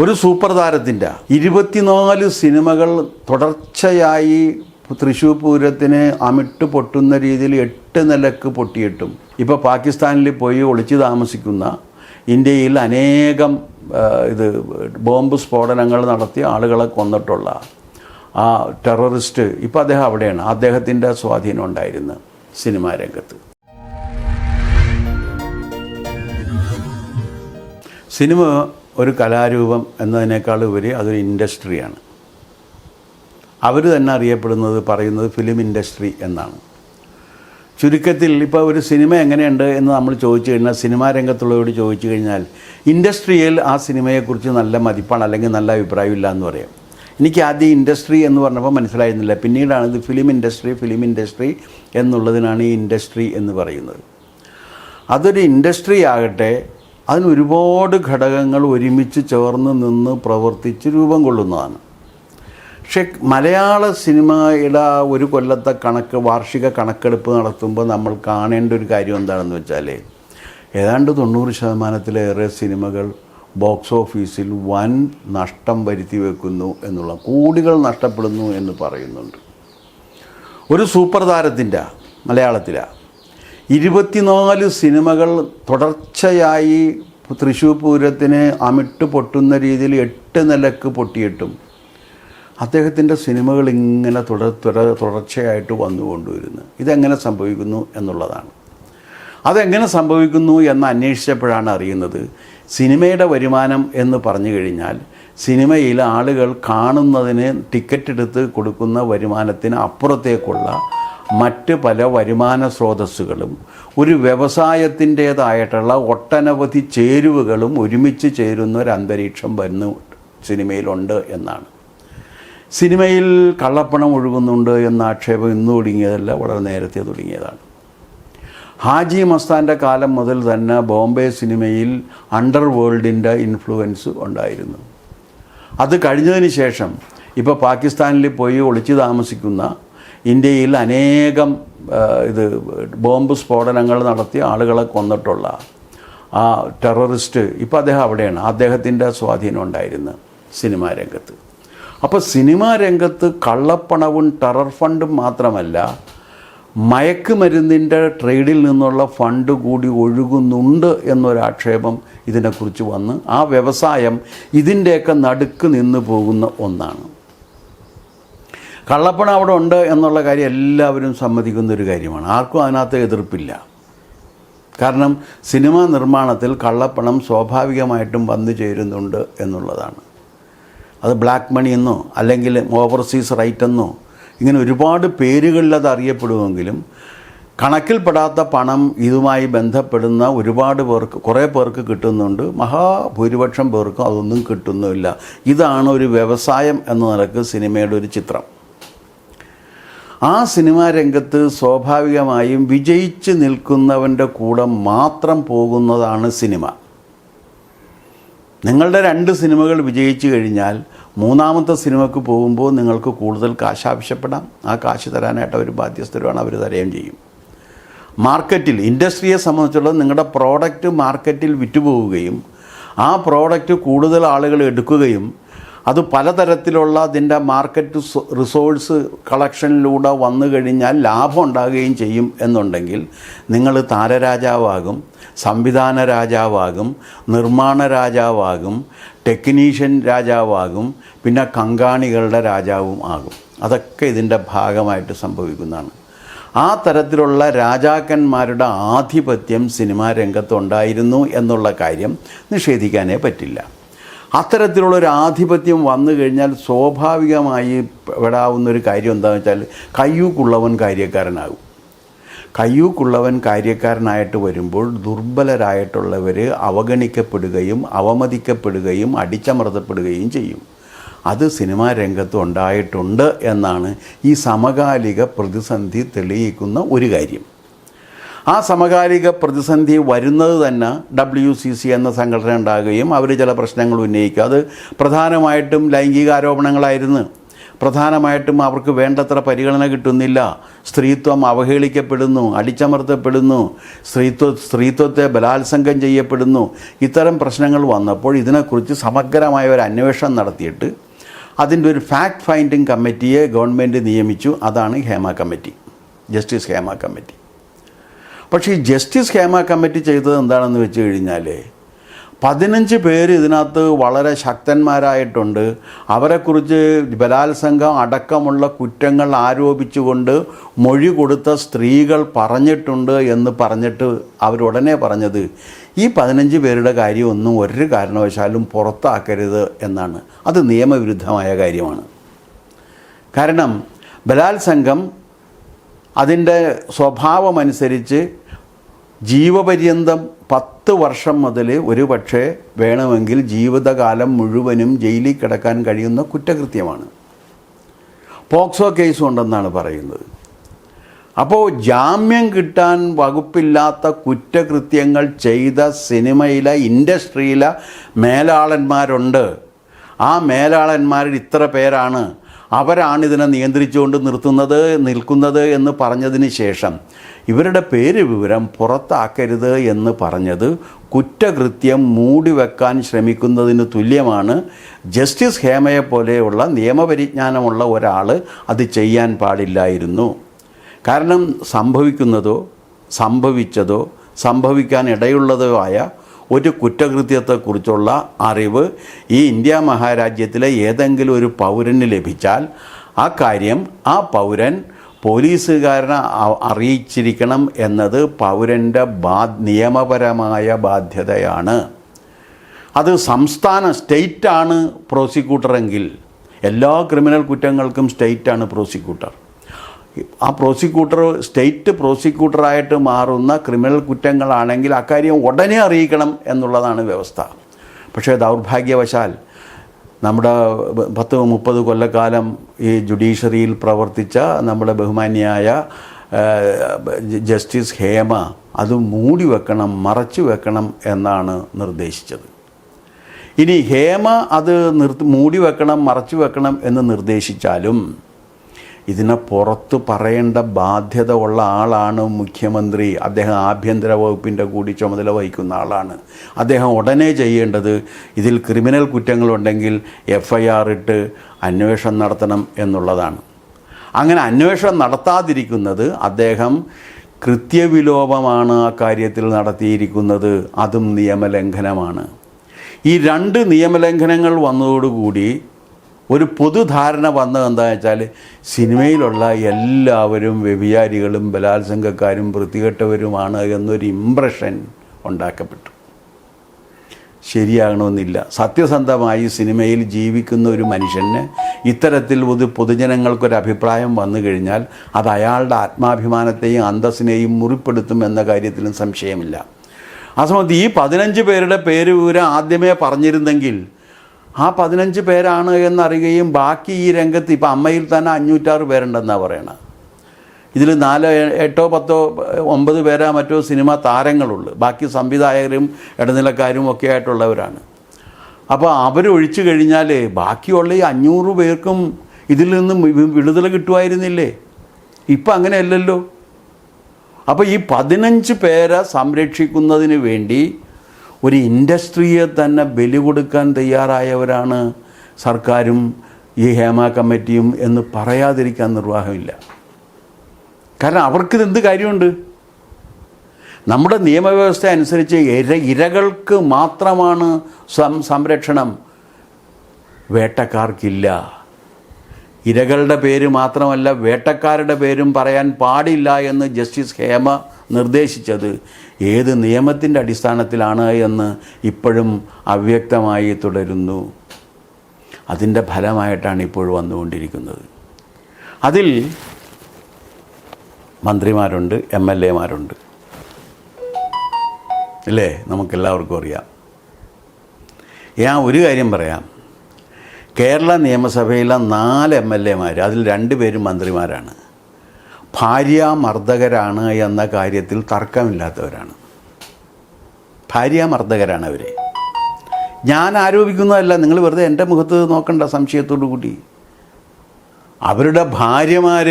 ഒരു സൂപ്പർ താരത്തിന്റെ ഇരുപത്തിനാല് സിനിമകൾ തുടർച്ചയായി തൃശ്ശൂർ പൂരത്തിന് അമിട്ട് പൊട്ടുന്ന രീതിയിൽ എട്ട് നിലയ്ക്ക് പൊട്ടിയിട്ടും ഇപ്പോൾ പാകിസ്ഥാനിൽ പോയി ഒളിച്ചു താമസിക്കുന്ന ഇന്ത്യയിൽ അനേകം ഇത് ബോംബ് സ്ഫോടനങ്ങൾ നടത്തി ആളുകളെ കൊന്നിട്ടുള്ള ആ ടെററിസ്റ്റ് ഇപ്പോൾ അദ്ദേഹം അവിടെയാണ്. അദ്ദേഹത്തിന്റെ സ്വാധീനം ഉണ്ടായിരുന്നു സിനിമാ രംഗത്ത്. സിനിമ ഒരു കലാരൂപം എന്നതിനേക്കാൾ ഉപരി അതൊരു ഇൻഡസ്ട്രിയാണ് അവർ തന്നെ അറിയപ്പെടുന്നത് പറയുന്നത് ഫിലിം ഇൻഡസ്ട്രി എന്നാണ്. ചുരുക്കത്തിൽ ഇപ്പോൾ ഒരു സിനിമ എങ്ങനെയുണ്ട് എന്ന് നമ്മൾ ചോദിച്ചു കഴിഞ്ഞാൽ സിനിമാ രംഗത്തുള്ളവരോട് ചോദിച്ചു കഴിഞ്ഞാൽ ഇൻഡസ്ട്രിയിൽ ആ സിനിമയെക്കുറിച്ച് നല്ല മതിപ്പാണ് അല്ലെങ്കിൽ നല്ല അഭിപ്രായമില്ല എന്ന് പറയാം. എനിക്ക് ആദ്യം ഇൻഡസ്ട്രി എന്ന് പറഞ്ഞപ്പോൾ മനസ്സിലായിരുന്നില്ല. പിന്നീടാണ് ഇത് ഫിലിം ഇൻഡസ്ട്രി ഫിലിം ഇൻഡസ്ട്രി എന്നുള്ളതിനാണ് ഈ ഇൻഡസ്ട്രി എന്ന് പറയുന്നത്. അതൊരു ഇൻഡസ്ട്രി ആകട്ടെ അതിന് ഒരുപാട് ഘടകങ്ങൾ ഒരുമിച്ച് ചേർന്ന് നിന്ന് പ്രവർത്തിച്ച് രൂപം കൊള്ളുന്നതാണ്. പക്ഷെ മലയാള സിനിമയുടെ ഒരു കൊല്ലത്തെ കണക്ക് വാർഷിക കണക്കെടുപ്പ് നടത്തുമ്പോൾ നമ്മൾ കാണേണ്ട ഒരു കാര്യം എന്താണെന്ന് വെച്ചാൽ ഏതാണ്ട് തൊണ്ണൂറ് ശതമാനത്തിലേറെ സിനിമകൾ ബോക്സ് ഓഫീസിൽ വൻ നഷ്ടം വരുത്തി വെക്കുന്നു എന്നുള്ള കോടികൾ നഷ്ടപ്പെടുന്നു എന്ന് പറയുന്നുണ്ട്. ഒരു സൂപ്പർ താരത്തിന്റെ മലയാളത്തിലാണ് ഇരുപത്തിനാല് സിനിമകൾ തുടർച്ചയായി തൃശ്ശൂർ പൂരത്തിന് അമിട്ട് പൊട്ടുന്ന രീതിയിൽ എട്ട് നിലയ്ക്ക് പൊട്ടിയിട്ടും അദ്ദേഹത്തിന്റെ സിനിമകൾ ഇങ്ങനെ തുടർ തുടർ തുടർച്ചയായിട്ട് വന്നുകൊണ്ടുവരുന്നു. ഇതെങ്ങനെ സംഭവിക്കുന്നു എന്നുള്ളതാണ്. അതെങ്ങനെ സംഭവിക്കുന്നു എന്ന് അന്വേഷിച്ചപ്പോഴാണ് അറിയുന്നത് സിനിമയുടെ വരുമാനം എന്ന് പറഞ്ഞു കഴിഞ്ഞാൽ സിനിമയിൽ ആളുകൾ കാണുന്നതിന് ടിക്കറ്റ് എടുത്ത് കൊടുക്കുന്ന വരുമാനത്തിന് അപ്പുറത്തേക്കുള്ള മറ്റ് പല വരുമാന സ്രോതസ്സുകളും ഒരു വ്യവസായത്തിന്റേതായിട്ടുള്ള ഒട്ടനവധി ചേരുവകളും ഒരുമിച്ച് ചേരുന്ന ഒരു അന്തരീക്ഷം വരുന്നു സിനിമയിലുണ്ട് എന്നാണ്. സിനിമയിൽ കള്ളപ്പണം ഒഴുകുന്നുണ്ട് എന്ന ആക്ഷേപം ഇന്ന് തുടങ്ങിയതല്ല വളരെ നേരത്തെ തുടങ്ങിയതാണ്. ഹാജി മസ്താന്റെ കാലം മുതൽ തന്നെ ബോംബെ സിനിമയിൽ അണ്ടർ വേൾഡിന്റെ ഇൻഫ്ലുവൻസ് ഉണ്ടായിരുന്നു. അത് കഴിഞ്ഞതിന് ശേഷം ഇപ്പോൾ പാകിസ്ഥാനിൽ പോയി ഒളിച്ചു താമസിക്കുന്ന ഇന്ത്യയിൽ അനേകം ഇത് ബോംബ് സ്ഫോടനങ്ങൾ നടത്തി ആളുകളെ കൊന്നിട്ടുള്ള ആ ടെററിസ്റ്റ് ഇപ്പോൾ അദ്ദേഹം അവിടെയാണ്. അദ്ദേഹത്തിന്റെ സ്വാധീനം ഉണ്ടായിരുന്നു സിനിമാ രംഗത്ത്. അപ്പോൾ സിനിമാ രംഗത്ത് കള്ളപ്പണവും ടെറർ ഫണ്ടും മാത്രമല്ല മയക്കുമരുന്നിന്റെ ട്രേഡിൽ നിന്നുള്ള ഫണ്ട് കൂടി ഒഴുകുന്നുണ്ട് എന്നൊരാക്ഷേപം ഇതിനെക്കുറിച്ച് വന്ന് ആ വ്യവസായം ഇതിന്റെയൊക്കെ നടുക്ക് നിന്ന് പോകുന്ന ഒന്നാണ്. കള്ളപ്പണം അവിടെ ഉണ്ട് എന്നുള്ള കാര്യം എല്ലാവരും സമ്മതിക്കുന്ന ഒരു കാര്യമാണ്. ആർക്കും അതിനകത്ത് എതിർപ്പില്ല. കാരണം സിനിമാ നിർമ്മാണത്തിൽ കള്ളപ്പണം സ്വാഭാവികമായിട്ടും വന്നു ചേരുന്നുണ്ട് എന്നുള്ളതാണ്. അത് ബ്ലാക്ക് മണി എന്നോ അല്ലെങ്കിൽ ഓവർസീസ് റൈറ്റ് എന്നോ ഇങ്ങനെ ഒരുപാട് പേരുകളിൽ അത് അറിയപ്പെടുമെങ്കിലും കണക്കിൽപ്പെടാത്ത പണം ഇതുമായി ബന്ധപ്പെടുന്ന ഒരുപാട് പേർക്ക് കുറേ പേർക്ക് കിട്ടുന്നുണ്ട്. മഹാഭൂരിപക്ഷം പേർക്കും അതൊന്നും കിട്ടുന്നുമില്ല. ഇതാണ് ഒരു വ്യവസായം എന്ന നിലയ്ക്ക് സിനിമയുടെ ഒരു ചിത്രം. ആ സിനിമാ രംഗത്ത് സ്വാഭാവികമായും വിജയിച്ച് നിൽക്കുന്നവന്റെ കൂടെ മാത്രം പോകുന്നതാണ് സിനിമ. നിങ്ങളുടെ രണ്ട് സിനിമകൾ വിജയിച്ചു കഴിഞ്ഞാൽ മൂന്നാമത്തെ സിനിമയ്ക്ക് പോകുമ്പോൾ നിങ്ങൾക്ക് കൂടുതൽ കാശ് ആവശ്യപ്പെടാം ആ കാശ് തരാനായിട്ട് അവർ ബാധ്യസ്ഥരുമാണ് അവർ തരുകയും ചെയ്യും. മാർക്കറ്റിൽ ഇൻഡസ്ട്രിയെ സംബന്ധിച്ചുള്ള നിങ്ങളുടെ പ്രോഡക്റ്റ് മാർക്കറ്റിൽ വിറ്റുപോവുകയും ആ പ്രോഡക്റ്റ് കൂടുതൽ ആളുകൾ എടുക്കുകയും അത് പലതരത്തിലുള്ള അതിന്റെ മാർക്കറ്റ് റിസോഴ്സ് കളക്ഷനിലൂടെ വന്നു കഴിഞ്ഞാൽ ലാഭം ഉണ്ടാകുകയും ചെയ്യും എന്നുണ്ടെങ്കിൽ നിങ്ങൾ താരരാജാവാകും സംവിധാന രാജാവാകും നിർമ്മാണ രാജാവാകും ടെക്നീഷ്യൻ രാജാവാകും പിന്നെ കങ്കാണികളുടെ രാജാവും ആകും. അതൊക്കെ ഇതിന്റെ ഭാഗമായിട്ട് സംഭവിക്കുന്നതാണ്. ആ തരത്തിലുള്ള രാജാക്കന്മാരുടെ ആധിപത്യം സിനിമാ രംഗത്തുണ്ടായിരുന്നു എന്നുള്ള കാര്യം നിഷേധിക്കാനേ പറ്റില്ല. അത്തരത്തിലുള്ളൊരു ആധിപത്യം വന്നു കഴിഞ്ഞാൽ സ്വാഭാവികമായി പെടാവുന്നൊരു കാര്യം എന്താണെന്ന് വെച്ചാൽ കയ്യൂക്കുള്ളവൻ കാര്യക്കാരനാകും. കയ്യൂക്കുള്ളവൻ കാര്യക്കാരനായിട്ട് വരുമ്പോൾ ദുർബലരായിട്ടുള്ളവർ അവഗണിക്കപ്പെടുകയും അവമതിക്കപ്പെടുകയും അടിച്ചമർത്തപ്പെടുകയും ചെയ്യും. അത് സിനിമാ രംഗത്ത് ഉണ്ടായിട്ടുണ്ട് എന്നാണ് ഈ സമകാലിക പ്രതിസന്ധി തെളിയിക്കുന്ന ഒരു കാര്യം. ആ സമകാലിക പ്രതിസന്ധി വരുന്നത് തന്നെ ഡബ്ല്യു സി സി എന്ന സംഘടന ഉണ്ടാകുകയും അവർ ചില പ്രശ്നങ്ങൾ ഉന്നയിക്കുക അത് പ്രധാനമായിട്ടും ലൈംഗിക ആരോപണങ്ങളായിരുന്നു പ്രധാനമായിട്ടും അവർക്ക് വേണ്ടത്ര പരിഗണന കിട്ടുന്നില്ല. സ്ത്രീത്വം അവഹേളിക്കപ്പെടുന്നു അടിച്ചമർത്തപ്പെടുന്നു സ്ത്രീത്വ സ്ത്രീത്വത്തെ ബലാത്സംഗം ചെയ്യപ്പെടുന്നു. ഇത്തരം പ്രശ്നങ്ങൾ വന്നപ്പോൾ ഇതിനെക്കുറിച്ച് സമഗ്രമായ ഒരു അന്വേഷണം നടത്തിയിട്ട് അതിന്റെ ഒരു ഫാക്ട് ഫൈൻഡിങ് കമ്മിറ്റിയെ ഗവൺമെന്റ് നിയമിച്ചു. അതാണ് Hema committee justice Hema committee. പക്ഷേ ഈ ജസ്റ്റിസ് ഹേമ കമ്മിറ്റി ചെയ്തത് എന്താണെന്ന് വെച്ച് കഴിഞ്ഞാൽ പതിനഞ്ച് പേര് ഇതിനകത്ത് വളരെ ശക്തന്മാരായിട്ടുണ്ട്. അവരെക്കുറിച്ച് ബലാത്സംഗം അടക്കമുള്ള കുറ്റങ്ങൾ ആരോപിച്ചുകൊണ്ട് മൊഴി കൊടുത്ത സ്ത്രീകൾ പറഞ്ഞിട്ടുണ്ട് എന്ന് പറഞ്ഞിട്ട് അവരുടനെ പറഞ്ഞത്. ഈ പതിനഞ്ച് പേരുടെ കാര്യമൊന്നും ഒരു കാരണവശാലും പുറത്താക്കരുത് എന്നാണ്. അത് നിയമവിരുദ്ധമായ കാര്യമാണ്. കാരണം ബലാത്സംഗം അതിന്റെ സ്വഭാവമനുസരിച്ച് ജീവപര്യന്തം പത്ത് വർഷം മുതൽ ഒരു പക്ഷേ വേണമെങ്കിൽ ജീവിതകാലം മുഴുവനും ജയിലിൽ കിടക്കാൻ കഴിയുന്ന കുറ്റകൃത്യമാണ്. പോക്സോ കേസ് ഉണ്ടെന്നാണ് പറയുന്നത്. അപ്പോൾ ജാമ്യം കിട്ടാൻ വകുപ്പില്ലാത്ത കുറ്റകൃത്യങ്ങൾ ചെയ്ത സിനിമയിലെ ഇൻഡസ്ട്രിയിലെ മേലാളന്മാരുണ്ട്. ആ മേലാളന്മാരിൽ ഇത്ര പേരാണ്. അവരാണ് ഇതിനെ നിയന്ത്രിച്ചുകൊണ്ട് നിർത്തുന്നത് നിൽക്കുന്നത് എന്ന് പറഞ്ഞതിന് ശേഷം ഇവരുടെ പേര് വിവരം പുറത്താക്കരുത് എന്ന് പറഞ്ഞത് കുറ്റകൃത്യം മൂടിവെക്കാൻ ശ്രമിക്കുന്നതിന് തുല്യമാണ്. ജസ്റ്റിസ് ഹേമയെ പോലെയുള്ള നിയമപരിജ്ഞാനമുള്ള ഒരാൾ അത് ചെയ്യാൻ പാടില്ലായിരുന്നു. കാരണം സംഭവിക്കുന്നതോ സംഭവിച്ചതോ സംഭവിക്കാൻ ഇടയുള്ളതോ ആയ ഒരു കുറ്റകൃത്യത്തെക്കുറിച്ചുള്ള അറിവ് ഈ ഇന്ത്യ മഹാരാജ്യത്തിലെ ഏതെങ്കിലും ഒരു പൗരന് ലഭിച്ചാൽ ആ കാര്യം ആ പൗരൻ പോലീസുകാരനെ അറിയിച്ചിരിക്കണം എന്നത് പൗരന്റെ ബാ നിയമപരമായ ബാധ്യതയാണ്. അത് സംസ്ഥാന സ്റ്റേറ്റാണ് പ്രോസിക്യൂട്ടറെങ്കിൽ എല്ലാ ക്രിമിനൽ കുറ്റങ്ങൾക്കും സ്റ്റേറ്റാണ് പ്രോസിക്യൂട്ടർ. ആ പ്രോസിക്യൂട്ടർ സ്റ്റേറ്റ് പ്രോസിക്യൂട്ടറായിട്ട് മാറുന്ന ക്രിമിനൽ കുറ്റങ്ങളാണെങ്കിൽ അക്കാര്യം ഉടനെ അറിയിക്കണം എന്നുള്ളതാണ് വ്യവസ്ഥ. പക്ഷേ ദൗർഭാഗ്യവശാൽ നമ്മുടെ പത്ത് മുപ്പത് കൊല്ലക്കാലം ഈ ജുഡീഷ്യറിയിൽ പ്രവർത്തിച്ച നമ്മുടെ ബഹുമാന്യായ ജസ്റ്റിസ് ഹേമ അത് മൂടി വെക്കണം മറച്ചു വെക്കണം എന്നാണ് നിർദ്ദേശിച്ചത്. ഇനി ഹേമ അത് നിർത്തി മൂടി വെക്കണം മറച്ചു വെക്കണം എന്ന് നിർദ്ദേശിച്ചാലും ഇതിനെ പുറത്ത് പറയേണ്ട ബാധ്യത ഉള്ള ആളാണ് മുഖ്യമന്ത്രി. അദ്ദേഹം ആഭ്യന്തര വകുപ്പിന്റെ കൂടി ചുമതല വഹിക്കുന്ന ആളാണ്. അദ്ദേഹം ഉടനെ ചെയ്യേണ്ടത് ഇതിൽ ക്രിമിനൽ കുറ്റങ്ങളുണ്ടെങ്കിൽ എഫ് ഐ ആർ ഇട്ട് അന്വേഷണം നടത്തണം എന്നുള്ളതാണ്. അങ്ങനെ അന്വേഷണം നടത്താതിരിക്കുന്നത് അദ്ദേഹം കൃത്യവിലോപമാണ് ആ കാര്യത്തിൽ നടത്തിയിരിക്കുന്നത്. അതും നിയമലംഘനമാണ്. ഈ രണ്ട് നിയമലംഘനങ്ങൾ വന്നതോടുകൂടി ഒരു പൊതുധാരണ വന്നത് എന്താണെന്ന് വെച്ചാൽ സിനിമയിലുള്ള എല്ലാവരും വ്യഭിചാരികളും ബലാത്സംഗക്കാരും വൃത്തികെട്ടവരുമാണ് എന്നൊരു ഇമ്പ്രഷൻ ഉണ്ടാക്കപ്പെട്ടു. ശരിയാകണമെന്നില്ല. സത്യസന്ധമായി സിനിമയിൽ ജീവിക്കുന്ന ഒരു മനുഷ്യന് ഇത്തരത്തിൽ ഒരു പൊതുജനങ്ങൾക്കൊരു അഭിപ്രായം വന്നു കഴിഞ്ഞാൽ അത് അയാളുടെ ആത്മാഭിമാനത്തെയും അന്തസ്സിനെയും മുറിപ്പെടുത്തും എന്ന കാര്യത്തിലും സംശയമില്ല. ആ സമയത്ത് ഈ പതിനഞ്ച് പേരുടെ പേര് വിവരം ആദ്യമേ പറഞ്ഞിരുന്നെങ്കിൽ ആ പതിനഞ്ച് പേരാണ് എന്നറിയുകയും ബാക്കി ഈ രംഗത്ത് ഇപ്പം അമ്മയിൽ തന്നെ അഞ്ഞൂറ്റാറ് പേരുണ്ടെന്നാണ് പറയണത്. ഇതിൽ നാലോ എട്ടോ പത്തോ ഒമ്പത് പേരാ മറ്റോ സിനിമ താരങ്ങളുള്ളു. ബാക്കി സംവിധായകരും ഇടനിലക്കാരും ഒക്കെ ആയിട്ടുള്ളവരാണ്. അപ്പോൾ അവരൊഴിച്ചു കഴിഞ്ഞാൽ ബാക്കിയുള്ള ഈ അഞ്ഞൂറ് പേർക്കും ഇതിൽ നിന്നും വിടുതല കിട്ടുമായിരുന്നില്ലേ? ഇപ്പം അങ്ങനെയല്ലല്ലോ. അപ്പോൾ ഈ പതിനഞ്ച് പേരെ സംരക്ഷിക്കുന്നതിന് വേണ്ടി ഒരു ഇൻഡസ്ട്രിയെ തന്നെ ബലി കൊടുക്കാൻ തയ്യാറായവരാണ് സർക്കാരും ഈ ഹേമ കമ്മിറ്റിയും എന്ന് പറയാതിരിക്കാൻ നിർവാഹമില്ല. കാരണം അവർക്കിത് എന്ത് കാര്യമുണ്ട്? നമ്മുടെ നിയമവ്യവസ്ഥ അനുസരിച്ച് ഇര ഇരകൾക്ക് മാത്രമാണ് സം സംരക്ഷണം. വേട്ടക്കാർക്കില്ല. ഇരകളുടെ പേര് മാത്രമല്ല വേട്ടക്കാരുടെ പേരും പറയാൻ പാടില്ല എന്ന് ജസ്റ്റിസ് ഹേമ നിർദ്ദേശിച്ചത്. ഏത് നിയമത്തിന്റെ അടിസ്ഥാനത്തിലാണ് എന്ന് ഇപ്പോഴും അവ്യക്തമായി തുടരുന്നു. അതിന്റെ ഫലമായിട്ടാണ് ഇപ്പോൾ വന്നുകൊണ്ടിരിക്കുന്നത്. അതിൽ മന്ത്രിമാരുണ്ട് എം എൽ എമാരുണ്ട്. അല്ലേ? നമുക്കെല്ലാവർക്കും അറിയാം. ഞാൻ ഒരു കാര്യം പറയാം. കേരള നിയമസഭയിലെ നാല് എം എൽ എമാർ അതിൽ രണ്ട് പേരും മന്ത്രിമാരാണ്. ഭാര്യാമർദ്ദകരാണ് എന്ന കാര്യത്തിൽ തർക്കമില്ലാത്തവരാണ്. ഭാര്യാമർദ്ദകരാണ് അവർ ഞാൻ ആരോപിക്കുന്നതല്ല നിങ്ങൾ വെറുതെ എന്റെ മുഖത്ത് നോക്കണ്ട സംശയത്തോടു കൂടി. അവരുടെ ഭാര്യമാർ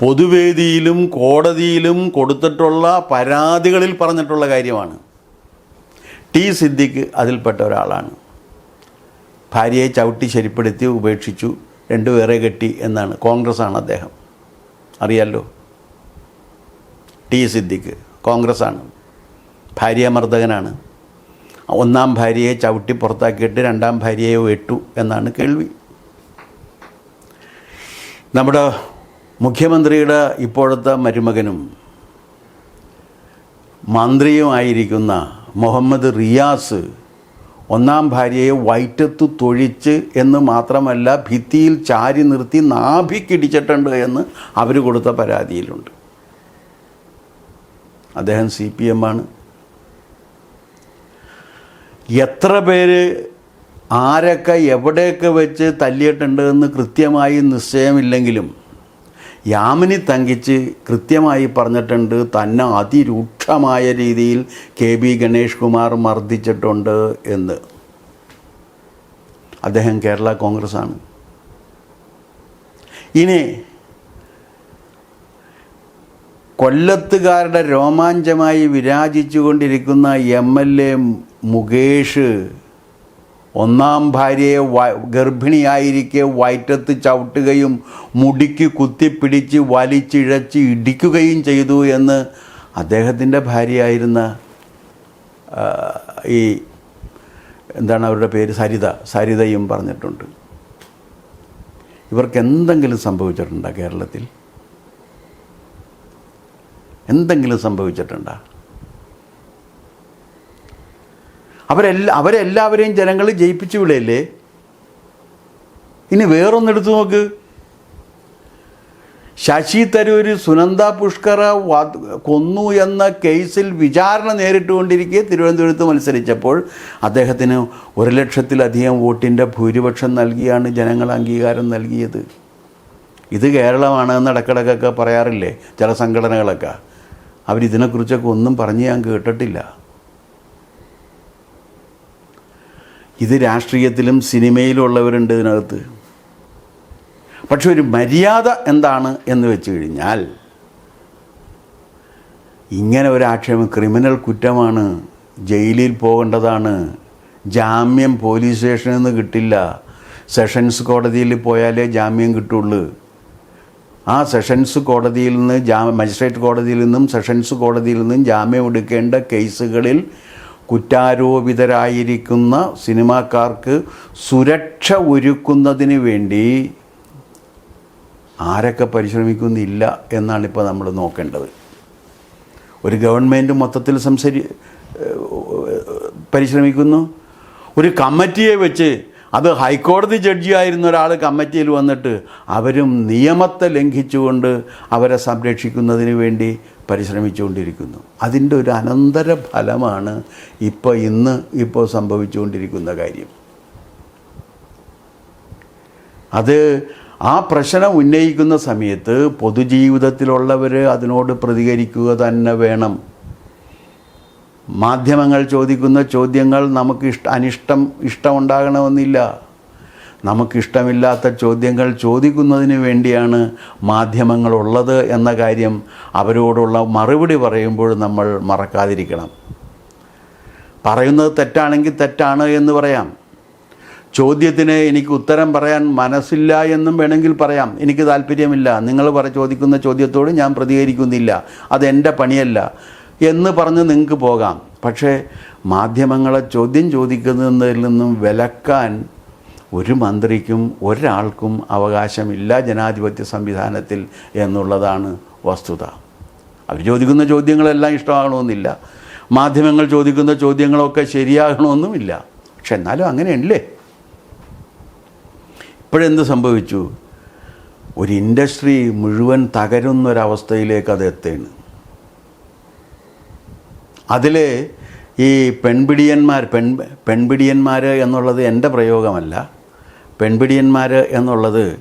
പൊതുവേദിയിലും കോടതിയിലും കൊടുത്തിട്ടുള്ള പരാതികളിൽ പറഞ്ഞിട്ടുള്ള കാര്യമാണ്. ടി സിദ്ദിഖ് അതിൽപ്പെട്ട ഒരാളാണ്. ഭാര്യയെ ചവിട്ടി ശരിപ്പെടുത്തി ഉപേക്ഷിച്ചു രണ്ടുപേരെ കെട്ടി എന്നാണ് കോൺഗ്രസ്സാണ് അദ്ദേഹം. അറിയാലോ? ടി സിദ്ദിഖ് കോൺഗ്രസ്സാണ്. ഭാര്യാമർദ്ദകനാണ് ഒന്നാം ഭാര്യയെ ചവിട്ടി പുറത്താക്കിയിട്ട് രണ്ടാം ഭാര്യയെ വെട്ടു എന്നാണ് കേൾവി. നമ്മുടെ മുഖ്യമന്ത്രിയുടെ ഇപ്പോഴത്തെ മരുമകനും മന്ത്രിയുമായിരിക്കുന്ന മുഹമ്മദ് റിയാസ് ഒന്നാം ഭാര്യയെ വയറ്റത്തു തൊഴിച്ച് എന്ന് മാത്രമല്ല ഭിത്തിയിൽ ചാരി നിർത്തി നാഭിക്കിടിച്ചിട്ടുണ്ട് എന്ന് അവർ കൊടുത്ത പരാതിയിലുണ്ട്. അദ്ദേഹം സി പി എം ആണ്. എത്ര പേര് ആരൊക്കെ എവിടെയൊക്കെ വെച്ച് തല്ലിയിട്ടുണ്ട് എന്ന് കൃത്യമായി നിശ്ചയമില്ലെങ്കിലും യാമിനി തങ്കിച്ച് കൃത്യമായി പറഞ്ഞിട്ടുണ്ട് തന്നെ അതിരൂക്ഷമായ രീതിയിൽ കെ ബി ഗണേഷ് കുമാർ മർദ്ദിച്ചിട്ടുണ്ട് എന്ന്. അദ്ദേഹം കേരള കോൺഗ്രസ്സാണ്. ഇനി കൊല്ലത്തുകാരുടെ രോമാഞ്ചമായി വിരാജിച്ചുകൊണ്ടിരിക്കുന്ന എം എൽ എ മുകേഷ് ഒന്നാം ഭാര്യയെ ഗർഭിണിയായിരിക്കെ വയറ്റത്ത് ചവിട്ടുകയും മുടിക്ക് കുത്തിപ്പിടിച്ച് വലിച്ചിഴച്ച് ഇടിക്കുകയും ചെയ്തു എന്ന് അദ്ദേഹത്തിന്റെ ഭാര്യയായിരുന്ന ഈ എന്താണ് അവരുടെ പേര്? സരിത സരിതയും പറഞ്ഞിട്ടുണ്ട്. ഇവർക്ക് എന്തെങ്കിലും സംഭവിച്ചിട്ടുണ്ടോ കേരളത്തിൽ? എന്തെങ്കിലും സംഭവിച്ചിട്ടുണ്ടോ? അവരെല്ലാ അവരെല്ലാവരെയും ജനങ്ങൾ ജയിപ്പിച്ചു വിടയല്ലേ ഇനി വേറൊന്നെടുത്തു നോക്ക്. ശശി തരൂർ സുനന്ദ പുഷ്കറ കൊന്നു എന്ന കേസിൽ വിചാരണ നേരിട്ടുകൊണ്ടിരിക്കെ തിരുവനന്തപുരത്ത് മത്സരിച്ചപ്പോൾ അദ്ദേഹത്തിന് ഒരു ലക്ഷത്തിലധികം വോട്ടിന്റെ ഭൂരിപക്ഷം നൽകിയാണ് ജനങ്ങൾ അംഗീകാരം നൽകിയത്. ഇത് കേരളമാണ് എന്ന് ഇടക്കിടക്കൊക്കെ പറയാറില്ലേ? ചില സംഘടനകളൊക്കെ. അവരിതിനെക്കുറിച്ചൊക്കെ ഒന്നും പറഞ്ഞ് ഞാൻ കേട്ടിട്ടില്ല. ഇത് രാഷ്ട്രീയത്തിലും സിനിമയിലും ഉള്ളവരുണ്ട് ഇതിനകത്ത്. പക്ഷെ ഒരു മര്യാദ എന്താണ് എന്ന് വെച്ച് കഴിഞ്ഞാൽ ഇങ്ങനെ ഒരു ആക്ഷേപം ക്രിമിനൽ കുറ്റമാണ് ജയിലിൽ പോകേണ്ടതാണ് ജാമ്യം പോലീസ് സ്റ്റേഷനിൽ നിന്ന് കിട്ടില്ല സെഷൻസ് കോടതിയിൽ പോയാലേ ജാമ്യം കിട്ടുള്ളൂ. ആ സെഷൻസ് കോടതിയിൽ നിന്ന് ജാ മജിസ്ട്രേറ്റ് കോടതിയിൽ നിന്നും സെഷൻസ് കോടതിയിൽ നിന്നും ജാമ്യം എടുക്കേണ്ട കേസുകളിൽ കുറ്റാരോപിതരായിരിക്കുന്ന സിനിമാക്കാർക്ക് സുരക്ഷ ഒരുക്കുന്നതിന് വേണ്ടി ആരൊക്കെ പരിശ്രമിക്കുന്നില്ല എന്നാണ് ഇപ്പോൾ നമ്മൾ നോക്കേണ്ടത്. ഒരു ഗവൺമെന്റ് മൊത്തത്തിൽ സംസരി പരിശ്രമിക്കുന്നു. ഒരു കമ്മിറ്റിയെ വെച്ച് അത് ഹൈക്കോടതി ജഡ്ജിയായിരുന്ന ഒരാൾ കമ്മിറ്റിയിൽ വന്നിട്ട് അവരും നിയമത്തെ ലംഘിച്ചുകൊണ്ട് അവരെ സംരക്ഷിക്കുന്നതിന് വേണ്ടി പരിശ്രമിച്ചുകൊണ്ടിരിക്കുന്നു. അതിന്റെ ഒരു അനന്തര ഫലമാണ് ഇപ്പോൾ ഇന്ന് ഇപ്പോൾ സംഭവിച്ചുകൊണ്ടിരിക്കുന്ന കാര്യം. അത് ആ പ്രശ്നം ഉന്നയിക്കുന്ന സമയത്ത് പൊതുജീവിതത്തിലുള്ളവർ അതിനോട് പ്രതികരിക്കുക തന്നെ വേണം. മാധ്യമങ്ങൾ ചോദിക്കുന്ന ചോദ്യങ്ങൾ നമുക്ക് ഇഷ്ട അനിഷ്ടം ഇഷ്ടമുണ്ടാകണമെന്നില്ല. നമുക്കിഷ്ടമില്ലാത്ത ചോദ്യങ്ങൾ ചോദിക്കുന്നതിന് വേണ്ടിയാണ് മാധ്യമങ്ങളുള്ളത് എന്ന കാര്യം അവരോടുള്ള മറുപടി പറയുമ്പോൾ നമ്മൾ മറക്കാതിരിക്കണം. പറയുന്നത് തെറ്റാണെങ്കിൽ തെറ്റാണ് എന്ന് പറയാം. ചോദ്യത്തിന് എനിക്ക് ഉത്തരം പറയാൻ മനസ്സില്ല എന്നും വേണമെങ്കിൽ പറയാം. എനിക്ക് താല്പര്യമില്ല. നിങ്ങൾ പറ ചോദിക്കുന്ന ചോദ്യത്തോട് ഞാൻ പ്രതികരിക്കുന്നില്ല. അതെന്റെ പണിയല്ല എന്ന് പറഞ്ഞ് നിങ്ങൾക്ക് പോകാം. പക്ഷേ മാധ്യമങ്ങളെ ചോദ്യം ചോദിക്കുന്നതിൽ നിന്നും വിലക്കാൻ ഒരു മന്ത്രിക്കും ഒരാൾക്കും അവകാശമില്ല ജനാധിപത്യ സംവിധാനത്തിൽ എന്നുള്ളതാണ് വസ്തുത. അവർ ചോദിക്കുന്ന ചോദ്യങ്ങളെല്ലാം ഇഷ്ടമാകണമെന്നില്ല. മാധ്യമങ്ങൾ ചോദിക്കുന്ന ചോദ്യങ്ങളൊക്കെ ശരിയാകണമെന്നുമില്ല. പക്ഷെ എന്നാലും അങ്ങനെയല്ലേ? ഇപ്പോഴെന്ത് സംഭവിച്ചു? ഒരു ഇൻഡസ്ട്രി മുഴുവൻ തകരുന്നൊരവസ്ഥയിലേക്ക് അത് എത്തേണ്. അതിൽ ഈ പെൺപിടിയന്മാർ പെൺ പെൺപിടിയന്മാർ എന്നുള്ളത് എന്റെ പ്രയോഗമല്ല. പെൺപിടിയന്മാർ എന്നുള്ളത്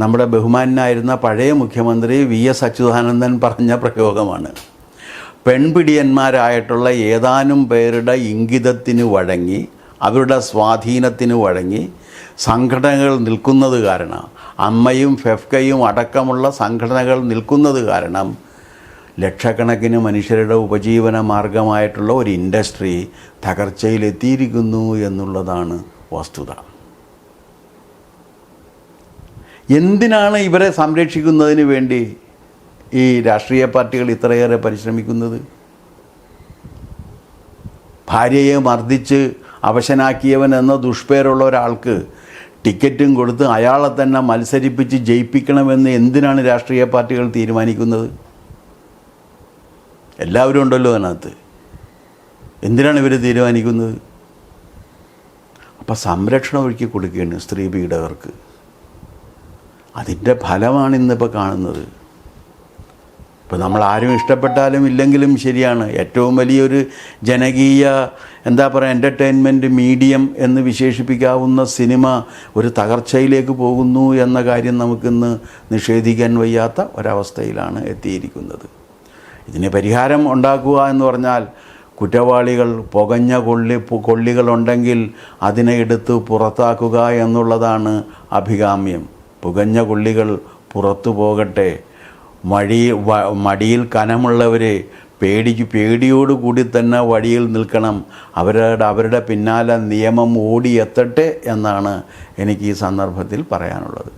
നമ്മുടെ ബഹുമാനായിരുന്ന പഴയ മുഖ്യമന്ത്രി വി എസ് അച്യുതാനന്ദൻ പറഞ്ഞ പ്രയോഗമാണ്. പെൺപിടിയന്മാരായിട്ടുള്ള ഏതാനും പേരുടെ ഇംഗിതത്തിന് വഴങ്ങി അവരുടെ സ്വാധീനത്തിന് വഴങ്ങി സംഘടനകൾ നിൽക്കുന്നത് കാരണം അമ്മയും ഫെഫ്കയും അടക്കമുള്ള സംഘടനകൾ നിൽക്കുന്നത് കാരണം ലക്ഷക്കണക്കിന് മനുഷ്യരുടെ ഉപജീവന മാർഗമായിട്ടുള്ള ഒരു ഇൻഡസ്ട്രി തകർച്ചയിലെത്തിയിരിക്കുന്നു എന്നുള്ളതാണ് വസ്തുത. എന്തിനാണ് ഇവരെ സംരക്ഷിക്കുന്നതിന് വേണ്ടി ഈ രാഷ്ട്രീയ പാർട്ടികൾ ഇത്രയേറെ പരിശ്രമിക്കുന്നത്? ഭാര്യയെ മർദ്ദിച്ച് അവശനാക്കിയവൻ എന്ന ദുഷ്പേരുള്ള ഒരാൾക്ക് ടിക്കറ്റും കൊടുത്ത് അയാളെ തന്നെ മത്സരിപ്പിച്ച് ജയിപ്പിക്കണമെന്ന് എന്തിനാണ് രാഷ്ട്രീയ പാർട്ടികൾ തീരുമാനിക്കുന്നത്? എല്ലാവരും ഉണ്ടല്ലോ അതിനകത്ത്. എന്തിനാണ് ഇവർ തീരുമാനിക്കുന്നത്? അപ്പം സംരക്ഷണം ഒരുക്കി കൊടുക്കുകയാണ് സ്ത്രീ പീഡകർക്ക്. അതിന്റെ ഫലമാണ് ഇന്നിപ്പോൾ കാണുന്നത്. ഇപ്പോൾ നമ്മൾ ആരും ഇഷ്ടപ്പെട്ടാലും ഇല്ലെങ്കിലും ശരിയാണ്. ഏറ്റവും വലിയൊരു ജനകീയ എന്താ പറയുക എന്റർടൈൻമെന്റ് മീഡിയം എന്ന് വിശേഷിപ്പിക്കാവുന്ന സിനിമ ഒരു തകർച്ചയിലേക്ക് പോകുന്നു എന്ന കാര്യം നമുക്കിന്ന് നിഷേധിക്കാൻ വയ്യാത്ത ഒരവസ്ഥയിലാണ് എത്തിയിരിക്കുന്നത്. ഇതിന് പരിഹാരം ഉണ്ടാക്കുക എന്ന് പറഞ്ഞാൽ കുറ്റവാളികൾ പുകഞ്ഞ കൊള്ളി കൊള്ളികളുണ്ടെങ്കിൽ അതിനെ എടുത്ത് പുറത്താക്കുക എന്നുള്ളതാണ് അഭികാമ്യം. പുകഞ്ഞ കൊള്ളികൾ പുറത്തു പോകട്ടെ. മഴി മടിയിൽ കനമുള്ളവർ പേടിക്ക് പേടിയോടുകൂടി തന്നെ വഴിയിൽ നിൽക്കണം. അവരുടെ അവരുടെ പിന്നാലെ നിയമം ഓടിയെത്തട്ടെ എന്നാണ് എനിക്ക് ഈ സന്ദർഭത്തിൽ പറയാനുള്ളത്.